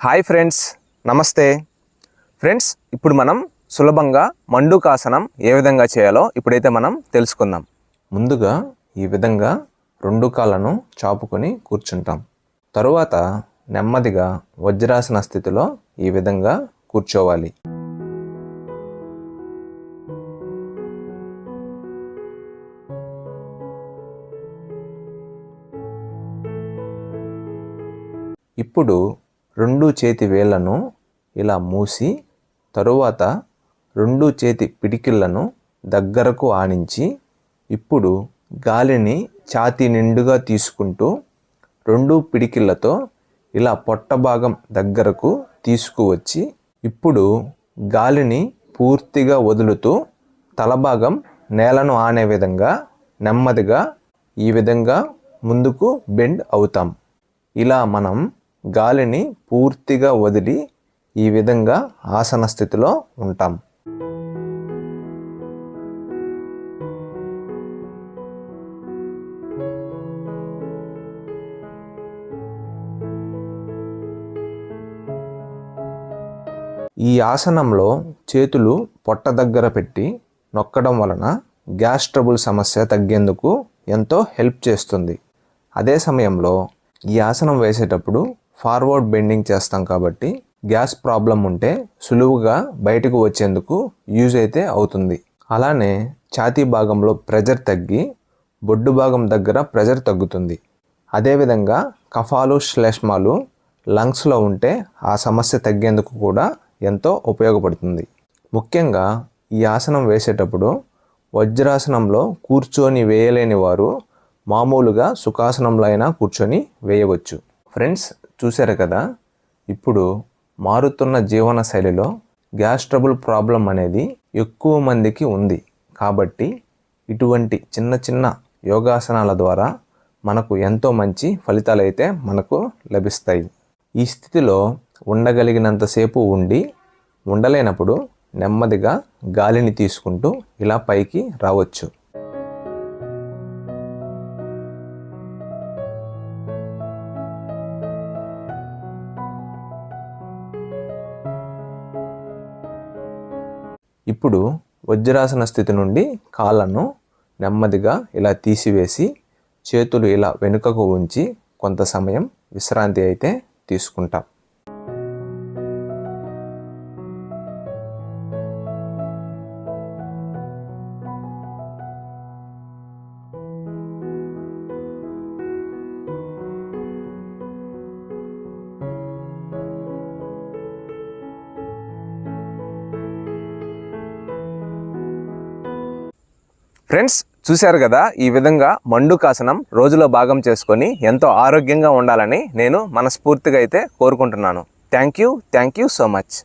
Hi friends నమస్తే. Friends ఇప్పుడు మనం సులభంగా మండుకాసనం ఏ విధంగా చేయాలో ఇప్పుడైతే మనం తెలుసుకుందాం. ముందుగా ఈ విధంగా రెండు కాళ్ళను చాపుకొని కూర్చుంటాం. తరువాత నెమ్మదిగా వజ్రాసన స్థితిలో ఈ విధంగా కూర్చోవాలి. ఇప్పుడు రెండు చేతి వేళ్ళను ఇలా మూసి తరువాత రెండు చేతి పిడికిళ్ళను దగ్గరకు ఆనించి ఇప్పుడు గాలిని ఛాతీ నిండుగా తీసుకుంటూ రెండు పిడికిళ్ళతో ఇలా పొట్ట భాగం దగ్గరకు తీసుకువచ్చి ఇప్పుడు గాలిని పూర్తిగా వదులుతూ తలభాగం నేలను ఆనే విధంగా నెమ్మదిగా ఈ విధంగా ముందుకు బెండ్ అవుతాం. ఇలా మనం గాలిని పూర్తిగా వదిలి ఈ విధంగా ఆసన స్థితిలో ఉంటాం. ఈ ఆసనంలో చేతులు పొట్ట దగ్గర పెట్టి నొక్కడం వలన గ్యాస్ ట్రబుల్ సమస్య తగ్గేందుకు ఎంతో హెల్ప్ చేస్తుంది. అదే సమయంలో ఈ ఆసనం వేసేటప్పుడు ఫార్వర్డ్ బెండింగ్ చేస్తాం కాబట్టి గ్యాస్ ప్రాబ్లం ఉంటే సులువుగా బయటకు వచ్చేందుకు యూజ్ అయితే అవుతుంది. అలానే ఛాతీ భాగంలో ప్రెజర్ తగ్గి బొడ్డు భాగం దగ్గర ప్రెజర్ తగ్గుతుంది. అదేవిధంగా కఫాలు శ్లేష్మాలు లంగ్స్లో ఉంటే ఆ సమస్య తగ్గేందుకు కూడా ఎంతో ఉపయోగపడుతుంది. ముఖ్యంగా ఈ ఆసనం వేసేటప్పుడు వజ్రాసనంలో కూర్చొని వేయలేని వారు మామూలుగా సుఖాసనంలో అయినా కూర్చొని వేయవచ్చు. ఫ్రెండ్స్ చూశారు కదా? ఇప్పుడు మారుతున్న జీవన శైలిలో గ్యాస్ ట్రబుల్ ప్రాబ్లం అనేది ఎక్కువ మందికి ఉంది. కాబట్టి ఇటువంటి చిన్న చిన్న యోగాసనాల ద్వారా మనకు ఎంతో మంచి ఫలితాలు అయితే మనకు లభిస్తాయి. ఈ స్థితిలో ఉండగలిగినంతసేపు ఉండి ఉండలేనప్పుడు నెమ్మదిగా గాలిని తీసుకుంటూ ఇలా పైకి రావచ్చు. ఇప్పుడు వజ్రాసన స్థితి నుండి కాళ్ళను నెమ్మదిగా ఇలా తీసివేసి చేతులు ఇలా వెనుకకు ఉంచి కొంత సమయం విశ్రాంతి అయితే తీసుకుంటాం. ఫ్రెండ్స్ చూశారు కదా ఈ విధంగా మండుకాసనం రోజులో భాగం చేసుకొని ఎంతో ఆరోగ్యంగా ఉండాలని నేను మనస్ఫూర్తిగా అయితే కోరుకుంటున్నాను. Thank you thank you so much.